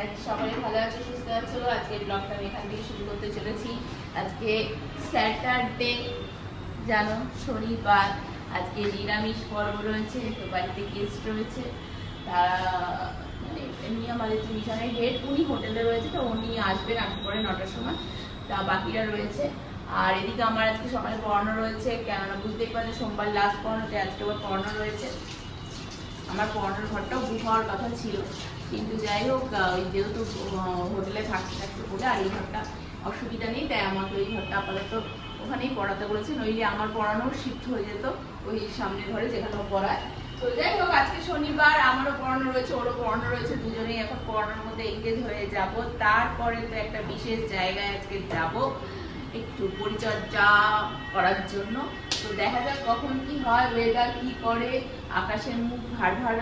রাখি সবাই ভালো আছো, সুস্থ আছো? আজকে ব্লগটা আমি এখান থেকে শুরু করতে চলেছি। আজকে স্যাটারডে জানো, শনিবার। আজকে নিরামিষ পর্ব রয়েছে, তো বাড়িতে গেস্ট রয়েছে। তারা মানে এমনি আমাদের মিশনের হেড উনি হোটেলে রয়েছে, তো উনি আসবেন আট পরে নটার সময়। তা বাকিরা রয়েছে। আর এদিকে আমার আজকে সকালে পড়ানো রয়েছে, কেননা বুঝতেই পারছি সোমবার লাস্ট পড়ানোতে আজকে আবার পড়ানো রয়েছে। আমার পড়ানোর ঘরটাও বুক হওয়ার কথা ছিল। কিন্তু যাই হোক ওই যেহেতু হোটেলে থাকতে থাকতে বলে আর এই ঘরটা অসুবিধা নেই, তাই আমাকে ওই ঘরটা আপাতত ওখানেই পড়াতে বলেছে। নইলে আমার পড়ানোর শিফট হয়ে যেত ওই সামনের ঘরে যেখানে পড়ায়। তো যাই হোক, আজকে শনিবার আমারও পড়ানো রয়েছে, ওরও পড়ানো রয়েছে, দুজনেই এখন পড়ানোর মধ্যে এঙ্গেজ হয়ে যাব। তারপরে তো একটা বিশেষ জায়গায় আজকে যাব একটু পরিচর্যা করার জন্য। তো দেখা যাক কখন কি হয় ওয়েদার কি করে, আকাশের মুখ ভার ভার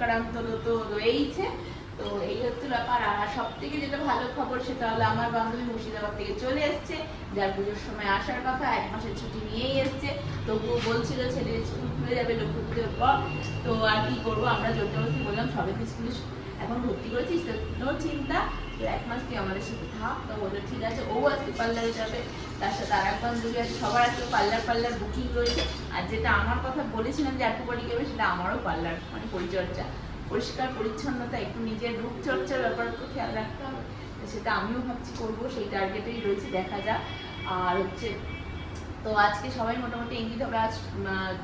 ক্রান্ত তো রয়েইছে। তো এই হচ্ছে ব্যাপার। আর সব থেকে যেটা ভালো খবর সেটা হলো আমার বান্ধবী মুর্শিদাবাদ থেকে চলে এসছে। যার পুজোর সময় আসার কথা, এক মাসের ছুটি নিয়েই এসছে। তবুও বলছিল ছেলে স্কুল খুলে যাবে লক্ষ্মী পুজোর পর। তো আর কি করব? আমরা জোরজবরস্তি বললাম, সবে তো স্কুলে এখন ভর্তি করেছিস? তো চিন্তা, তো এক মাস তুই আমাদের সাথে থাক। তো বলল, ঠিক আছে। ও আজকে পার্লারে যাবে। তার সাথে আর এক বান্ধবী সবার আজকে পার্লার পার্লার বুকিং রয়েছে। আর যেটা আমার কথা বলেছিলাম যে একটু পরে গেবে, সেটা আমারও পার্লার মানে পরিচর্যা। পরিষ্কার, পরিচ্ছন্নতা, একটু নিজের রূপচর্চার ব্যাপারে খেয়াল রাখতে হবে। সেটা আমিও ভাবছি করব, সেই টার্গেটেই রয়েছে, দেখা যাক। আর হচ্ছে, তো আজকে সবাই মোটামুটি ইঙ্গিত হবে আজ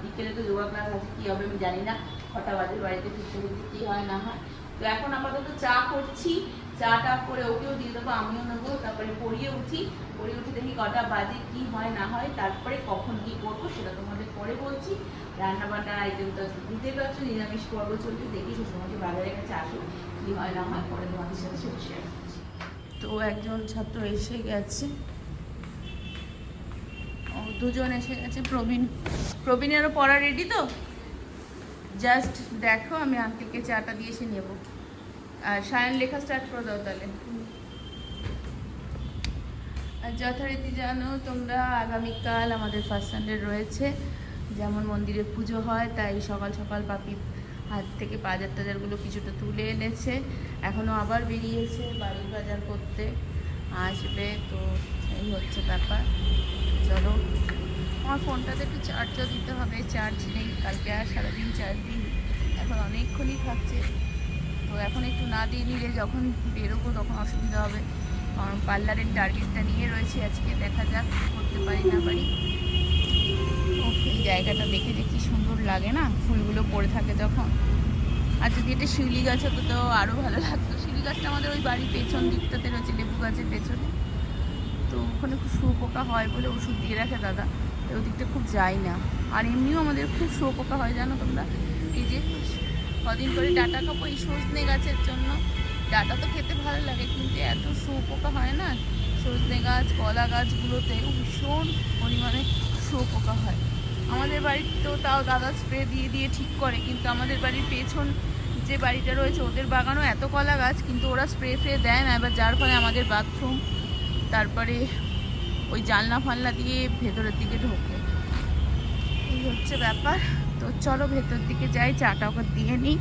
বিকেলে তো যোগা ক্লাস আছে, কি হবে আমি জানি না। কটা বাজে, বাড়িতে ফিরতে ফিরতে কি হয়, না হয়। তো এখন আপাতত চা করছি। চাটা করে ওকেও দিয়ে দেবো, আমিও নেব, তারপরে পড়িয়ে উঠি। পড়িয়ে উঠি দেখি কটা বাজে, কি হয়, না হয়, তারপরে কখন কি করব সেটা তোমাদের পরে বলছি। রান্না বান্নার আইটেম তো বুঝতেই পারছ, নিরামিষ পর্ব চলছে, দেখি শ্বশুরমশাই বাজারের কাছে আসুক, কি হয়, না হয়, পরে তোমাদের সাথে সেটা শেয়ার করছি। তো একজন ছাত্র এসে গেছে। ও দুজন এসে গেছে, প্রবীণ। প্রবীণেরও পড়া রেডি তো? জাস্ট দেখো, আমি আঙ্কেলকে চাটা দিয়ে এসে নেব। সায়ন লেখা স্টার্ট করে দাও তাহলে। যথারীতি জানো, তোমরা আগামীকাল আমাদের ফার্স্ট সানডে রয়েছে। যেমন মন্দিরে পুজো হয়, তাই সকাল সকাল পাপি হাত থেকে বাজার টাজারগুলো কিছুটা তুলে এনেছে। এখনও আবার বেরিয়েছে বাড়ির বাজার করতে। আসবে তো এই হচ্ছে ব্যাপার। চলো, আমার ফোনটাতে একটু চার্জও দিতে হবে। চার্জ নেই, কালকে আর সারাদিন চার্জ দিই এখন অনেকক্ষণই তো এখন একটু না দিয়ে নিলে যখন বেরোবো তখন অসুবিধা হবে। কারণ পার্লারের টার্গেটটা নিয়ে রয়েছে, আজকে দেখা যাক করতে পারি না পারি। ও এই জায়গাটা দেখে যে কি সুন্দর লাগে না, ফুলগুলো পড়ে থাকে যখন আর যদি এটা শিউলি গাছ হতো তো আরও ভালো লাগতো। শিউলি গাছটা আমাদের ওই বাড়ির পেছন দিকটাতে রয়েছে, লেবু গাছের পেছনে। তো ওখানে খুব শুয়োপোকা হয় বলে ওষুধ দিয়ে রাখে দাদা। তো ওই দিকটা খুব যাই না। আর এমনিও আমাদের খুব শুয়োপোকা হয়, জানো তোমরা? এই যে কদিন পরে ডাটা খাব এই সজনে গাছের জন্য। ডাটা তো খেতে ভালো লাগে, কিন্তু এত শুয়োপোকা হয় না? সজনে গাছ, কলা গাছগুলোতে ভীষণ পরিমাণে শুয়োপোকা হয়। আমাদের বাড়ির তো তাও দাদা স্প্রে দিয়ে দিয়ে ঠিক করে, কিন্তু আমাদের বাড়ির পেছন যে বাড়িটা রয়েছে, ওদের বাগানও এত কলা গাছ, কিন্তু ওরা স্প্রে ফ্রে দেয় না। এবার যার ফলে আমাদের বাথরুম তারপরে ওই জানলা ফালনা দিয়ে ভেতরের দিকে ঢোকে। এই হচ্ছে ব্যাপার। তো চলো ভেতর দিকে যাই চাটা ওকে দিয়ে নিই।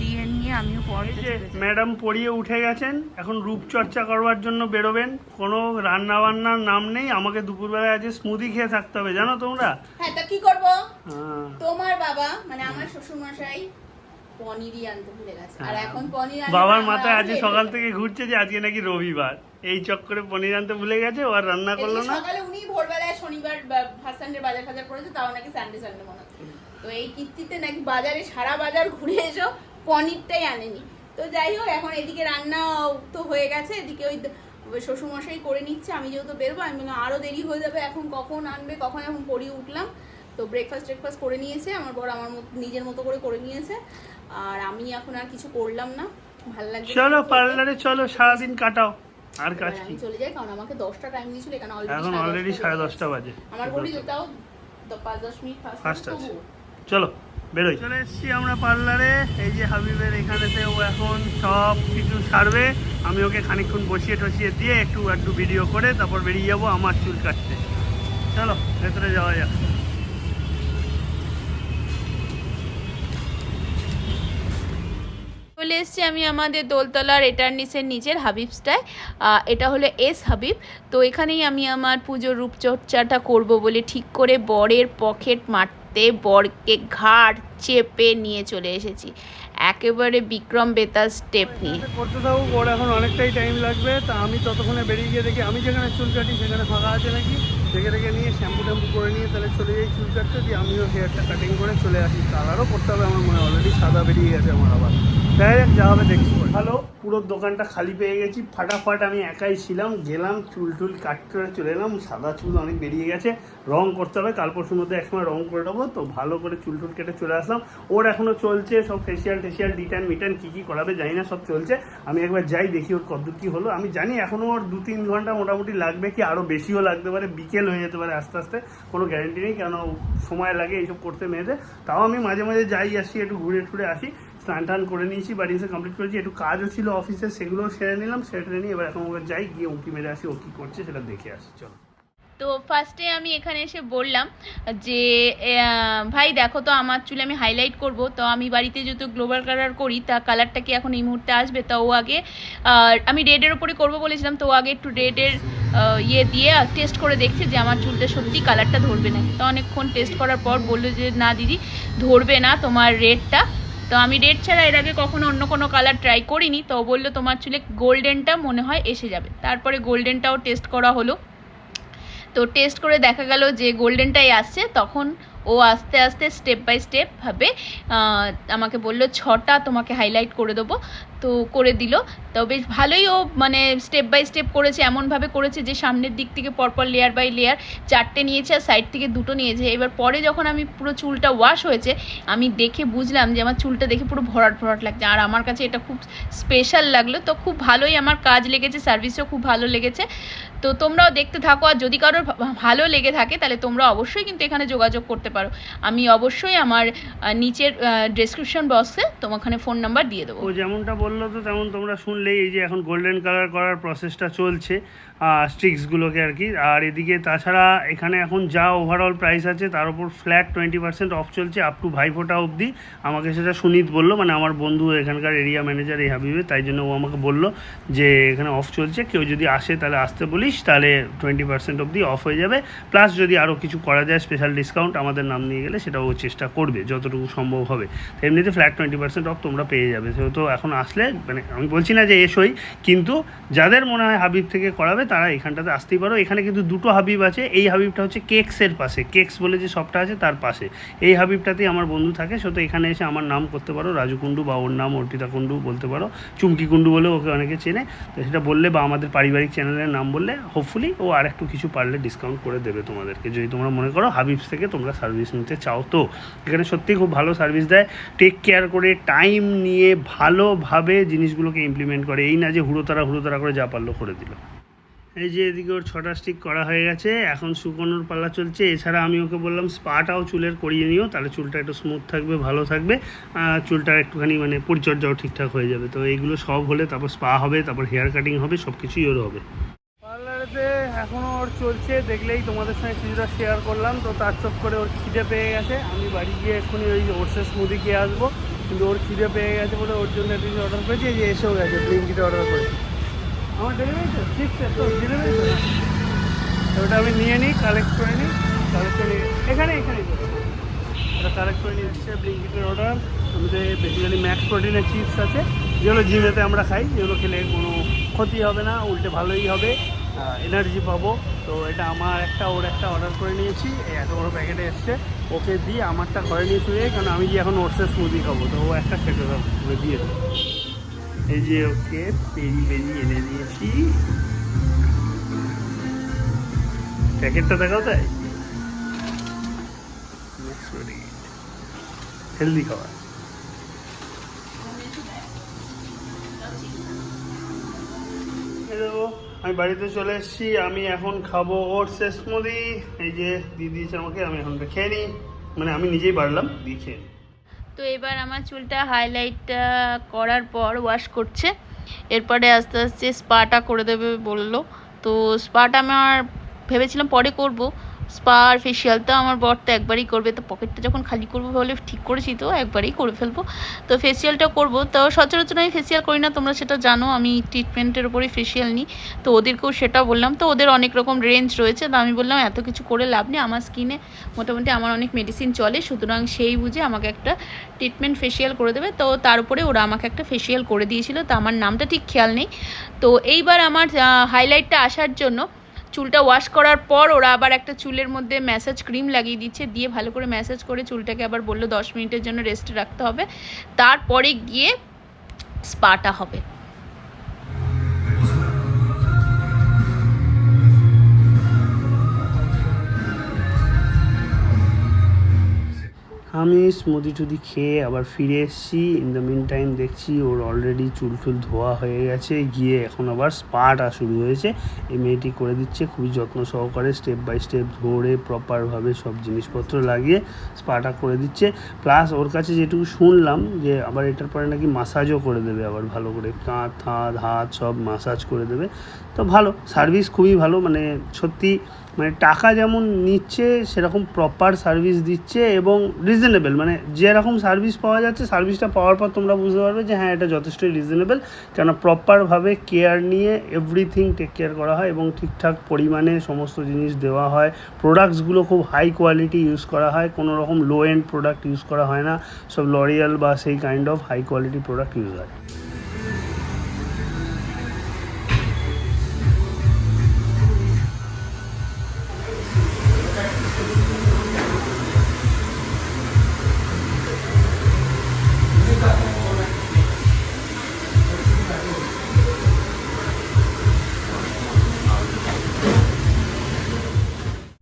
দিয়ে নিয়ে আমিও যে ম্যাডাম পড়িয়ে উঠে গেছেন এখন রূপচর্চা করবার জন্য বেরোবেন। কোনো রান্না বান্নার নাম নেই আমাকে দুপুরবেলায় আজকে স্মুদি খেয়ে থাকতে হবে জানো তোমরা? হ্যাঁ তা কি করব? হ্যাঁ। তোমার বাবা মানে আমার শ্বশুর মশাই পনিরই আনতে ভুলে গেছে। আর হ্যাঁ। এখন পনির বাবার মাথায় আজকে সকাল থেকে ঘুরছে যে আজকে নাকি রবিবার। এই চক্করে পনির আনতে ভুলে গেছে ও আর রান্না করল না। সকালে উনি ভোরবেলায় শনিবার ফার্স্ট সানডে বাজার ফাজার করেছে তাও নাকি সানডে সানডে মনে হচ্ছে। তো এই কীর্তিতে নাকি বাজারে সারা বাজার ঘুরে এসো পনিরটাই আনেনি। তো যাই হোক এখন এদিকে রান্না তো হয়ে গেছে এদিকে ওই শ্বশুরমশাই করে নিচ্ছে আমি যেহেতু বেরোবো আমি বললাম আরও দেরি হয়ে যাবে এখন কখন আনবে কখন এখন পড়িয়ে উঠলাম। তো ব্রেকফাস্ট ব্রেকফাস্ট করে নিয়েছে আমার বর আমার নিজের মতো করে করে নিয়েছে। আর আমি এখন আর কিছু করলাম না ভালো লাগছে চলো পার্লারে চলো সারাদিন কাটাও আর কাজ কি। আমি চলে যাই কারণ আমাকে দশটা টাইম দিয়েছিল এখানে এখন অলরেডি সাড়ে দশটা বাজে। আমার ঘড়ি তাও দ- পাঁচ দশ মিনিট ফার্স্ট আছে। চলো বেরোই। চলে এসেছি আমরা পার্লারে। এই যে হাবিবের এখানেতে ও এখন সব কিছু সারবে। আমি ওকে খানিকক্ষণ বসিয়ে টসিয়ে দিয়ে একটু একটু ভিডিও করে তারপর বেরিয়ে যাব আমার চুল কাটতে। চলো ভেতরে যাওয়া যাক। চলে এসছি আমি আমাদের দোলতলার এটার্নিসের নিচের হাবিবসটায়। এটা হলো এস হাবিব। তো এখানেই আমি আমার পুজোর রূপচর্চাটা করব বলে ঠিক করে বরের পকেট মারতে বরকে ঘাড় চেপে নিয়ে চলে এসেছি। একেবারে বিক্রম বেতার স্টেপ নিয়ে করতে থাকুক ওর এখন অনেকটাই টাইম লাগবে। তা আমি ততক্ষণে বেরিয়ে গিয়ে দেখি আমি যেখানে চুল কাটি সেখানে ফাঁকা আছে নাকি? দেখে দেখে নিয়ে শ্যাম্পু ট্যাম্পু করে নিয়ে তাহলে চলে যাই চুল কাটতে। দিয়ে আমিও হেয়ারটা কাটিং করে চলে আসি। কালারও করতে হবে আমার মনে অলরেডি সাদা বেরিয়ে গেছে আমার আবার। তাই যাক, যা হবে দেখছি। হ্যালো পুরো দোকানটা খালি পেয়ে গেছি। ফাটাফাট আমি একাই ছিলাম গেলাম চুল টুল কাটতে চলে এলাম। সাদা চুল অনেক বেরিয়ে গেছে। রং করতে হবে, কাল পরশুর মধ্যে একসময় রং করে দেবো তো ভালো করে চুল টুল কেটে চলে আসলাম। ওর এখনও চলছে সব ফেসিয়াল টেসিয়াল ডিটান মিটান কী কী করাবে জানি না, সব চলছে। আমি একবার যাই, দেখি ওর কদ্দূর কী হলো। আমি জানি এখনও ওর দু তিন ঘণ্টা মোটামুটি লাগবে কি আরও বেশিও লাগতে পারে, বিকেল হয়ে যেতে পারে আস্তে আস্তে। কোনো গ্যারেন্টি নেই, কেন সময় লাগে এইসব করতে মেয়েদের। তাও আমি মাঝে মাঝে যাই, আসি, একটু ঘুরে টুরে আসি। স্নান টান করে নিয়েছি বাড়ি এসে কমপ্লিট করেছি, একটু কাজও ছিল অফিসে সেগুলোও সেরে নিলাম, সেরে নিয়ে এবার এখন যাই, গিয়ে উঁকি মেরে আসি, ও কী করছে সেটা দেখে আসি, চলো। তো ফার্স্টে আমি এখানে এসে বললাম যে ভাই দেখো তো আমার চুলে আমি হাইলাইট করব, তো আমি বাড়িতে যেহেতু গ্লোবাল কালার করি, তা কালারটা কি এখন এই মুহূর্তে আসবে? তা ও আগে আমি রেডের ওপরে করব বলেছিলাম, তো ও আগে একটু রেডের ইয়ে দিয়ে টেস্ট করে দেখছে যে আমার চুলটা সত্যি কালারটা ধরবে না। তো অনেকক্ষণ টেস্ট করার পর বলল যে, না দিদি, ধরবে না তোমার রেডটা তো আমি রেড ছাড়া এর আগে কখনো অন্য কোনো কালার ট্রাই করিনি। তো বলল, তোমার চুলে গোল্ডেনটা মনে হয় এসে যাবে। তারপরে গোল্ডেনটাও টেস্ট করা হলো। তো টেস্ট করে দেখা গেল যে গোল্ডেনটাই আসছে, তখন ও আস্তে আস্তে স্টেপ বাই স্টেপভাবে আমাকে বলল ছটা তোমাকে হাইলাইট করে দেবো। তো করে দিল। তো বেশ ভালোই ও মানে স্টেপ বাই স্টেপ করেছে, এমনভাবে করেছে যে সামনের দিক থেকে পরপর লেয়ার বাই লেয়ার চারটে নিয়েছে আর সাইড থেকে দুটো নিয়েছে। এবার পরে যখন আমি পুরো চুলটা ওয়াশ হয়েছে, আমি দেখে বুঝলাম যে আমার চুলটা দেখে পুরো ভরাট ভরাট লাগছে। আর আমার কাছে এটা খুব স্পেশাল লাগল। তো খুব ভালোই আমার কাজ লেগেছে সার্ভিসও খুব ভালো লেগেছে। তো তোমরাও দেখতে থাকো। আর যদি কারোর ভালো লেগে থাকে, তাহলে তোমরা অবশ্যই কিন্তু এখানে যোগাযোগ করতে পারো। আমি অবশ্যই আমার নিচের ডেসক্রিপশন বক্সে তোমাখানে ফোন নাম্বার দিয়ে দেবো। যেমনটা বলল তো তেমন তোমরা শুনলেই এই যে এখন গোল্ডেন কালার করার প্রসেসটা চলছে। স্ট্রিক্সগুলোকে আর কি। আর এদিকে তাছাড়া এখানে এখন যা ওভারঅল প্রাইস আছে, তার উপর ফ্ল্যাট টোয়েন্টি পার্সেন্ট অফ চলছে আপ টু ভাইফোঁটা অবধি। আমাকে সেটা সুনীত বলল মানে আমার বন্ধু এখানকার এরিয়া ম্যানেজার এই হাবিবে, তাই জন্য ও আমাকে বলল যে এখানে অফ চলছে। কেউ যদি আসে তাহলে আসতে বলিস, তাহলে টোয়েন্টি পার্সেন্ট অবধি অফ হয়ে যাবে। প্লাস যদি আরও কিছু করা যায় স্পেশাল ডিসকাউন্ট আমাদের নাম নিয়ে গেলে সেটাও ও চেষ্টা করবে, যতটুকু সম্ভব হবে। এমনিতে ফ্ল্যাট টোয়েন্টি পার্সেন্ট অফ তোমরা পেয়ে যাবে। সেহেতু এখন আসলে মানে আমি বলছি না যে এসোই, কিন্তু যাদের মনে হয় হাবিব থেকে করাবে তারা এখানটাতে আসতেই পারো। এখানে কিন্তু দুটো হাবিব আছে। এই হাবিবটা হচ্ছে কেকসের পাশে। কেকস বলে যে শপটা আছে তার পাশে। এই হাবিবটাতেই আমার বন্ধু থাকে। সেহেতু এখানে এসে আমার নাম করতে পারো। রাজু কুণ্ডু বা ওর নাম অর্পিতা কুণ্ডু বলতে পারো। চুমকি কুণ্ডু বলে ওকে অনেকে চেনে। তো সেটা বললে বা আমাদের পারিবারিক চ্যানেলের নাম বললে হোপফুলি ও আর একটু কিছু পারলে ডিসকাউন্ট করে দেবে তোমাদেরকে। যদি তোমরা মনে করো হাবিবস থেকে তোমরা সার্ভিস নিতে চাও তো। এখানে সত্যিই খুব ভালো সার্ভিস দেয়। টেক কেয়ার করে টাইম নিয়ে ভালোভাবে জিনিসগুলোকে ইমপ্লিমেন্ট করে। এই না যে হুড়োতারা হুড়োতারা করে যা পারল করে দিল। এই যে এদিকে ওর ছটা স্টিক করা হয়ে গেছে, এখন শুকোনোর পাল্লা চলছে। এছাড়া আমি ওকে বললাম, স্পাটাও চুলের করিয়ে নিও, তাহলে চুলটা একটু স্মুথ থাকবে, ভালো থাকবে, আর চুলটা একটুখানি মানে পরিচর্যাও ঠিকঠাক হয়ে যাবে। তো এইগুলো সব হলে, তারপর স্পা হবে, তারপর হেয়ার কাটিং হবে সব কিছুই ওর হবে। পার্লারেতে এখনও ওর চলছে, দেখলেই তোমাদের সঙ্গে কিছুটা শেয়ার করলাম। তো তার চোখ করে ওর খিদে পেয়ে গেছে। আমি বাড়ি গিয়ে এক্ষুনি ওই ওটসের স্মুদি খেয়ে আসব। কিন্তু ওর খিদে পেয়ে গেছে বলে ওর জন্য একটা অর্ডার করেছি, এই যে এসেও গেছে ব্লিঙ্কিতে অর্ডার করেছি। আমার ডেলিভারি তো আছে তো ওটা আমি নিয়ে নিই কালেক্ট করে নিই কালেক্ট করে নিই এখানে এখানে। ওটা কালেক্ট করে নিয়ে এসছে ব্লিঙ্কিটের অর্ডার আমাদের বেসিক্যালি ম্যাক্স প্রোটিনের চিপস আছে। যেগুলো জিমেতে আমরা খাই, যেগুলো খেলে কোনো ক্ষতি হবে না, উল্টে ভালোই হবে। এনার্জি পাবো। তো এটা আমার একটা, ওর একটা অর্ডার করে নিয়েছি। এত বড় প্যাকেটে এসছে। ওকে দিয়ে আমারটা ঘরে নিয়ে চলে যাই, কারণ আমি এখন ওটসের স্মুদি খাব। তো ও একটা খেতে দিয়ে এই যে ওকে পেরি পেরি এনে দিয়েছি। প্যাকেটটা দেখাও তাই? হেলদি খাবার। আমি বাড়িতে চলে এসেছি। আমি এখন খাব ওটস স্মুদি এই যে দিয়ে দিয়েছে আমাকে, আমি এখন খেয়ে নিই। মানে আমি নিজেই বাড়লাম, দিয়ে খেয়ে। তো এবার আমার চুলটা হাইলাইটটা করার পর ওয়াশ করছে। এরপরে আস্তে আস্তে স্পাটা করে দেবে বলল। তো স্পাটা আমার ভেবেছিলাম পরে করব স্পা আর ফেসিয়াল তো আমার বর তো একবারই করবে, তো পকেটটা যখন খালি করব বলে ঠিক করেছি তো, একবারই করে ফেলব। তো ফেসিয়ালটা করব, তো সচরাচর আমি ফেসিয়াল করি না, তোমরা সেটা জানো, আমি ট্রিটমেন্টের উপরেই ফেসিয়াল নিই। তো ওদেরকেও সেটা বললাম, তো ওদের অনেক রকম রেঞ্জ রয়েছে, তো আমি বললাম, এত কিছু করে লাভ নেই, আমার স্কিনে মোটামুটি আমার অনেক মেডিসিন চলে, সুতরাং সেই বুঝে আমাকে একটা ট্রিটমেন্ট ফেসিয়াল করে দেবে। তো তার উপরে ওরা আমাকে একটা ফেসিয়াল করে দিয়েছিল, তো আমার নামটা ঠিক খেয়াল নেই। তো এইবার আমার হাইলাইটটা আসার জন্য চুলটা ওয়াশ করার পর ওরা আবার একটা চুলের মধ্যে ম্যাসাজ ক্রিম লাগিয়ে দিচ্ছে, দিয়ে ভালো করে ম্যাসাজ করে চুলটাকে আবার বলল দশ মিনিটের জন্য রেস্টে রাখতে হবে। তারপরে গিয়ে স্পাটা হবে। আমি স্মুদি টুদি খেয়ে আবার ফিরে এসেছি। ইন দ্য মিন টাইম দেখছি ওর অলরেডি চুল টুল ধোয়া হয়ে গেছে। গিয়ে এখন আবার স্পাটা শুরু হয়েছে। এই মেয়েটি করে দিচ্ছে খুবই যত্ন সহকারে স্টেপ বাই স্টেপ ধরে প্রপারভাবে সব জিনিসপত্র লাগিয়ে স্পাটা করে দিচ্ছে। প্লাস ওর কাছে যেটুকু শুনলাম যে আবার এটার পরে নাকি মাসাজও করে দেবে আবার ভালো করে। কাঁধ, হাত হাত সব মাসাজ করে দেবে। তো ভালো সার্ভিস খুবই ভালো। মানে সত্যি মানে টাকা যেমন নিচ্ছে, সেরকম প্রপার সার্ভিস দিচ্ছে এবং রিজনেবল মানে যেরকম সার্ভিস পাওয়া যাচ্ছে সার্ভিসটা পাওয়ার পর তোমরা বুঝতে পারবে যে হ্যাঁ এটা যথেষ্টই রিজনেবল কেন প্রপারভাবে কেয়ার নিয়ে এভরিথিং টেক কেয়ার করা হয় এবং ঠিকঠাক পরিমাণে সমস্ত জিনিস দেওয়া হয়। প্রোডাক্টসগুলো খুব হাই কোয়ালিটি ইউজ করা হয়, কোনো রকম লো এন্ড প্রোডাক্ট ইউজ করা হয় না। সব লরিয়াল বা সেই kind of high quality product use হয়। Thank you.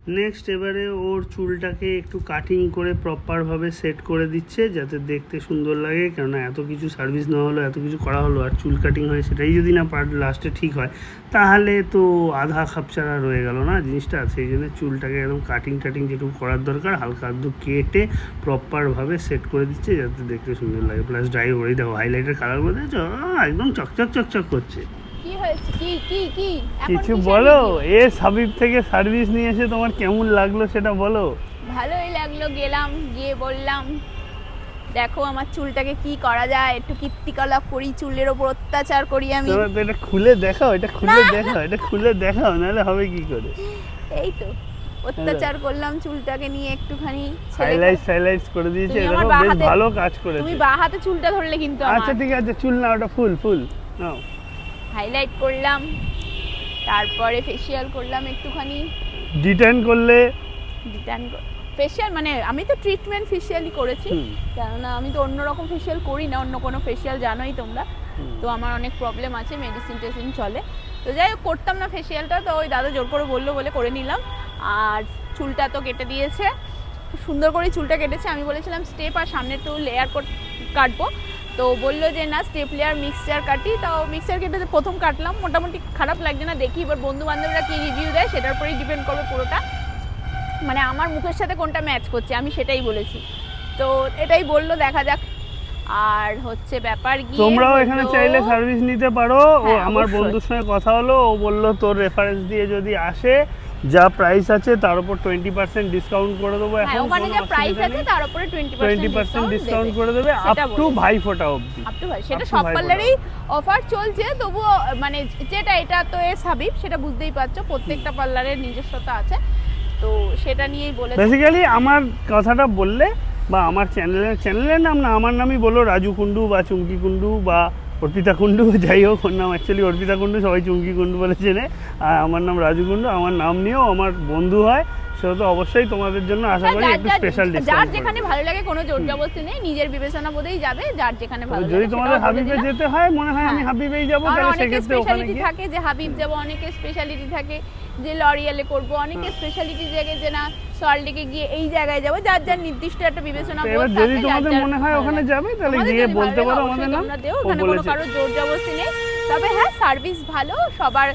নেক্সট এবারে ওর চুলটাকে একটু কাটিং করে প্রপারভাবে সেট করে দিচ্ছে যাতে দেখতে সুন্দর লাগে। কেননা এত কিছু সার্ভিস না হলো এত কিছু করা হলো আর চুল কাটিং হয় সেটাই যদি না পার লাস্টে ঠিক হয় তাহলে তো আধা খাপচারা রয়ে গেল না জিনিসটা। সেই জন্য চুলটাকে একদম কাটিং টাটিং যেটুকু করার দরকার হালকা আধটু কেটে প্রপারভাবে সেট করে দিচ্ছে যাতে দেখতে সুন্দর লাগে। প্লাস ড্রাই ওই দেখো হাইলাইটের কালার আহ, একদম চকচক চকচক করছে। হয়েছে? কি কি কি? কিছু বলো? এ সাবিব থেকে সার্ভিস নিয়ে এসে তোমার কেমন লাগল সেটা বলো। ভালোই লাগল গেলাম গিয়ে বললাম দেখো আমার চুলটাকে কি করা যায়? একটু কীর্তিকলাপ করি চুলের ওপর অত্যাচার করি আমি। তো এটা খুলে দেখাও এটা খুলে দেখাও এটা খুলে দেখাও নাহলে হবে কি করে? এই তো অত্যাচার করলাম চুলটাকে নিয়ে একটুখানি হাইলাইটস হাইলাইটস করে দিয়েছে বেশ ভালো কাজ তুমি বা হাতে চুলটা ধরলে কিন্তু আচ্ছা ঠিক আছে চুল না ওটা ফুল ফুল নাও। হাইলাইট করলাম তারপরে ফেসিয়াল করলাম একটুখানি। ডিটেন করলে? রিটার্ন ফেসিয়াল মানে আমি তো ট্রিটমেন্ট ফেসিয়ালই করেছি। কেননা আমি তো অন্য রকম ফেসিয়াল করি না অন্য কোনো ফেসিয়াল জানোই তোমরা। তো আমার অনেক প্রবলেম আছে মেডিসিন টেসিন চলে। তো যাই হোক করতাম না ফেসিয়ালটা তো ওই দাদা জোর করে বলল বলে করে নিলাম। আর চুলটা তো কেটে দিয়েছে সুন্দর করে চুলটা কেটেছে। আমি বলেছিলাম স্টেপ আর সামনে একটু লেয়ার কাটবো। তো বলল যে না স্টেপ লেয়ার মিক্সচার কাটি। তাও মিক্সচার কেটে প্রথম কাটলাম মোটামুটি খারাপ লাগছে না দেখি এবার বন্ধু বান্ধবরা কী রিভিউ দেয় সেটার উপরেই ডিপেন্ড করবে পুরোটা। মানে আমার মুখের সাথে কোনটা ম্যাচ করছে আমি সেটাই বলেছি। তো এটাই বলল দেখা যাক। আর হচ্ছে ব্যাপার গিয়ে তোমরাও এখানে চাইলে সার্ভিস নিতে পারো। ও হ্যাঁ, আমার বন্ধুর সঙ্গে কথা হলো ও বলল তোর রেফারেন্স দিয়ে যদি আসে যা প্রাইস আছে তার উপর টোয়েন্টি পার্সেন্ট ডিসকাউন্ট করে দেবো হ্যাঁ এখন ওখানে যা প্রাইস আছে তার উপরে টোয়েন্টি টোয়েন্টি পার্সেন্ট ডিসকাউন্ট করে দেবে আপ টু বলেছে। ভাইফোঁটা অবধি। আপ টু ভাই সেটা সব ভাই পার্লারেই অফার চলছে তবুও মানে যেটা এটা তো এস হাবিব সেটা বুঝতেই পারছ প্রত্যেকটা পার্লারের নিজস্বতা আছে। তো সেটা নিয়েই বলেছে। বেসিক্যালি আমার কথাটা বললে বা আমার চ্যানেলের চ্যানেলের নাম না আমার নামই বলো রাজু কুন্ডু বা চুমকি কুন্ডু বা অর্পিতা কুণ্ডু যাই হোক ওর নাম অ্যাকচুয়ালি অর্পিতা কুণ্ডু সবাই চুমকি কুণ্ডু বলে চেনে। আর আমার নাম রাজু কুণ্ডু আমার নাম নিয়েও আমার বন্ধু হয়। সেহেতু অবশ্যই তোমাদের জন্য আশা করি একটু স্পেশাল যার যেখানে ভালো লাগে কোনো জোর জবরদস্তি নেই নিজের বিবেচনা বোধেই যাবে যার যেখানে ভালো যদি তোমাদের হাবিবে যেতে হয় মনে হয় আমি হ্যাঁ। হাবিবেই যাব তাহলে সেক্ষেত্রে ওখানে থাকে যে হাবিব যাব অনেকের স্পেশালিটি থাকে। যে লরিয়ালে করব। অনেকের স্পেশালিটি জায়গা যে না সল্টলেকে গিয়ে এই জায়গায় যাব। যার যার নির্দিষ্ট একটা বিবেচনা এবার যদি তোমাদের মনে হয় ভালো ওখানে যাবে তাহলে গিয়ে বলতে পারো আমাদের অবশ্যই নাম তোমরা দিও, ওখানে কোনো কারোর জোর জবরদস্তি নেই। তবে হ্যাঁ সার্ভিস ভালো সবার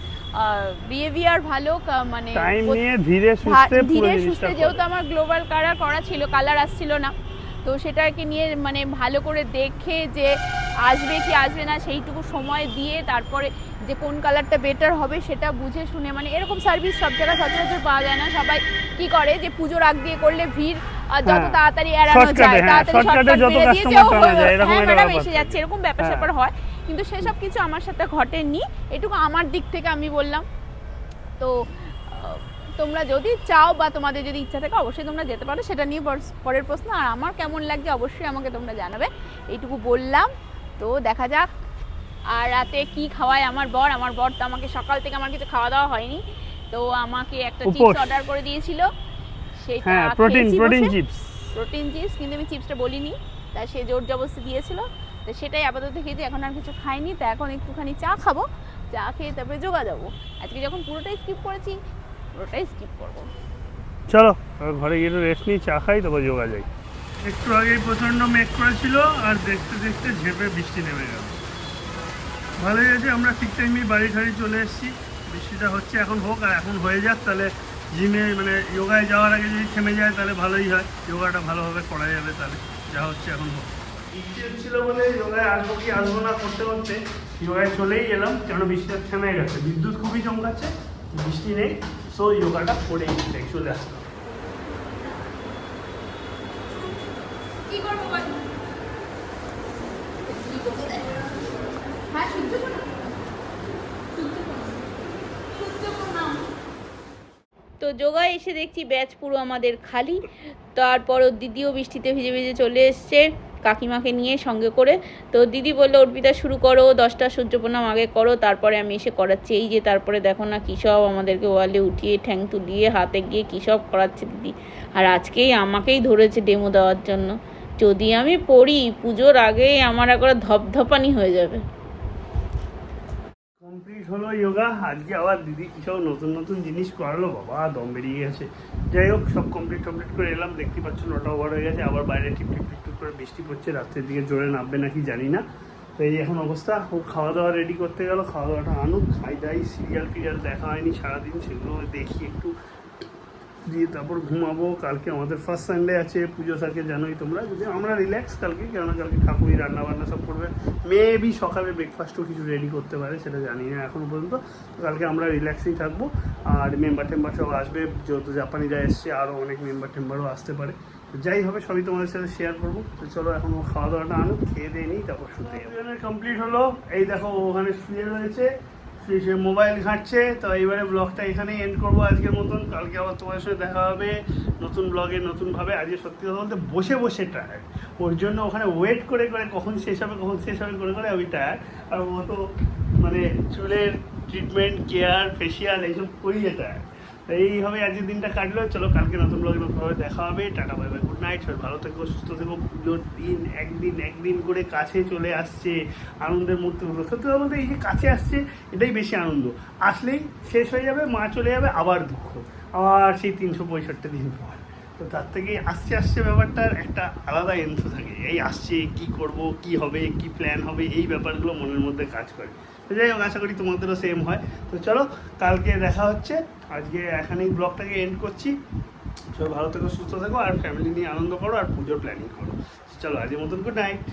বিহেভিয়ার ভালো মানে টাইম নিয়ে ধীরে সুস্থে ধীরে সুস্থে যেহেতু আমার গ্লোবাল কালার করা ছিল কালার আসছিল না তো সেটাকে নিয়ে মানে ভালো করে দেখে যে আসবে কি আসবে না সেইটুকু সময় দিয়ে তারপরে যে কোন কালারটা বেটার হবে সেটা বুঝে শুনে মানে এরকম সার্ভিস সব জায়গায় সচরাচর পাওয়া যায় না। সবাই কি করে যে পুজোর আগ দিয়ে করলে ভিড় যত হ্যাঁ। তাড়াতাড়ি এড়ানো যায় হ্যাঁ, তাড়াতাড়ি শর্টকাট মেরে এরকম হ্যাঁ ম্যাডাম এসে যাচ্ছে এরকম ব্যাপার। স্যাপার হয়। কিন্তু সেসব কিছু আমার সাথে ঘটেনি এটুকু আমার দিক থেকে আমি বললাম। তো তোমরা যদি চাও বা তোমাদের যদি ইচ্ছা থাকে অবশ্যই তোমরা যেতে পারো সেটা নিয়ে পর- পরের প্রশ্ন। আর আমার কেমন লাগছে অবশ্যই আমাকে তোমরা জানাবে এইটুকু বললাম। তো দেখা যাক আর রাতে কি খাওয়ায় আমার বর? আমার বর তো আমাকে সকাল থেকে আমার কিছু খাওয়া দাওয়া হয়নি। তো আমাকে একটা চিপস অর্ডার করে দিয়েছিল। সেটা হ্যাঁ protein protein chips. Protein chips কিন্তু আমি চিপসটা বলিনি। তা সে জোর জবরদস্তি দিয়েছিল। তো সেটাই আপাতত খেয়েছি এখন আর কিছু খাইনি। তা এখন একটুখানি চা খাব। চা খেয়ে তারপরে যোগা যাব আজকে যখন পুরোটাই স্কিপ করেছি পুরোটাই স্কিপ করব। চলো ঘরে গিয়ে রেস্ট নিই চা খাই তারপর যোগা যাই একটু আগেই প্রচণ্ড মেঘ করেছিল আর দেখতে দেখতে ঝেপে বৃষ্টি নেমে গেল। ভালোই আছে আমরা ঠিক টাইমে বাড়ি ঠাড়ি চলে এসেছি। বৃষ্টিটা হচ্ছে এখন হোক আর এখন হয়ে যাক তাহলে জিমে মানে যোগায় যাওয়ার আগে যদি থেমে যায় তাহলে ভালোই হয়। যোগাটা ভালোভাবে করা যাবে তাহলে যা হচ্ছে এখন হোক। বৃষ্টি হচ্ছিল বলে যোগায় আসব কি আসব না করতে করতে যোগায় চলেই এলাম কেন বৃষ্টিটা থেমে গেছে। বিদ্যুৎ খুবই চমকাচ্ছে বৃষ্টি নেই সো যোগাটা করেই চলে আসলাম। কি করব? তো যোগা এসে দেখছি ব্যাচ পুরো আমাদের খালি। তারপর দিদিও বৃষ্টিতে ভিজে ভিজে চলে এসছে কাকিমাকে নিয়ে সঙ্গে করে। তো দিদি বলল, অর্পিতা, শুরু করো, দশটা সূর্য প্রণাম আগে করো, তারপরে আমি এসে করাচ্ছি। এই যে তারপরে দেখো না কী সব আমাদেরকে ওয়ালে উঠিয়ে ঠ্যাং তুলিয়ে হাতে গিয়ে কী সব করাচ্ছে দিদি। আর আজকেই আমাকেই ধরেছে ডেমো দেওয়ার জন্য। যদি আমি পড়ি, পুজোর আগেই আমার একবার ধপধপানি হয়ে যাবে। কমপ্লিট হলো যোগা আজকে আবার দিদি কিসব নতুন নতুন জিনিস করালো, বাবা, দম বেরিয়ে গেছে। যাই হোক, সব কমপ্লিট কমপ্লিট করে এলাম। দেখতে পাচ্ছ নটা ওভার হয়ে গেছে। আবার বাইরে টিপ টিপ টিপ করে বৃষ্টি পড়ছে। রাত্রের দিকে জোরে নামবে নাকি জানি না। তো এই এখন অবস্থা। ও খাওয়া দাওয়া রেডি করতে গেল। খাওয়া দাওয়াটা আনুক। খাই দাই সিরিয়াল ফিরিয়াল দেখা হয়নি সারাদিন। সেগুলো দেখি একটু। দিয়ে তারপর ঘুমাবো, কালকে আমাদের ফার্স্ট সানডে আছে, পুজো থাকে জানোই তোমরা যদি আমরা রিল্যাক্স কালকে, কেননা কালকে ঠাকুরই রান্না বান্না সব করবে। মেবি সকালে ব্রেকফাস্টও কিছু রেডি করতে পারে, সেটা জানি না এখনও পর্যন্ত। কালকে আমরা রিল্যাক্সেই থাকব, আর মেম্বার টেম্বার সব আসবে, যেহেতু জাপানিরা এসছে আরও অনেক মেম্বার টেম্বারও আসতে পারে। যাই হবে, সবই তোমাদের সাথে শেয়ার করব। তো চলো এখন খাওয়া দাওয়াটা আনো খেয়ে দিয়ে নিই, তারপর শুতে কমপ্লিট হলো। এই দেখো ওখানে শুয়ে রয়েছে। সে মোবাইল ঘাঁটছে, তো এইবারে ব্লগটা এখানেই এন্ড করব আজকের মতন। কালকে আবার তোমার সাথে দেখা হবে নতুন ব্লগে, নতুনভাবে আজকে সত্যি কথা বলতে বসে বসে টায়ার্ড ওর জন্য ওখানে ওয়েট করে করে কখন শেষ হবে, কখন শেষ হবে করে করে আমি টায়ার্ড আর ও মানে চুলের ট্রিটমেন্ট কেয়ার ফেসিয়াল এইসব করিয়ে টায়ার্ড এইভাবে আজকের দিনটা কাটলো। চলো, কালকে নতুন ব্লগে নতুনভাবে দেখা হবে tata bye bye good night সবাই ভালো থেকো, সুস্থ থেকো। পুজোর দিন একদিন একদিন করে কাছে চলে আসছে আনন্দের মুহূর্তগুলো। সত্যি বলতে এই যে কাছে আসছে, এটাই বেশি আনন্দ। আসলেই শেষ হয়ে যাবে, মা চলে যাবে, আবার দুঃখ। আবার সেই তিনশো পঁয়ষট্টি দিন পর। তো তার থেকে আসছে আসছে ব্যাপারটার একটা আলাদা এন্থ থাকে। এই আসছে, কি করব, কি হবে, কি প্ল্যান হবে, এই ব্যাপারগুলো মনের মধ্যে কাজ করে। তো যাই হোক, আশা করি তোমাদেরও সেম হয়। তো চলো, কালকে দেখা হচ্ছে। আজকে এখানেই ব্লগটাকে এন্ড করছি। সবাই ভালো থেকো, সুস্থ থাকো, আর ফ্যামিলি নিয়ে আনন্দ করো, আর পুজোর প্ল্যানিং করো। চলো, আজকের মতন গুড নাইট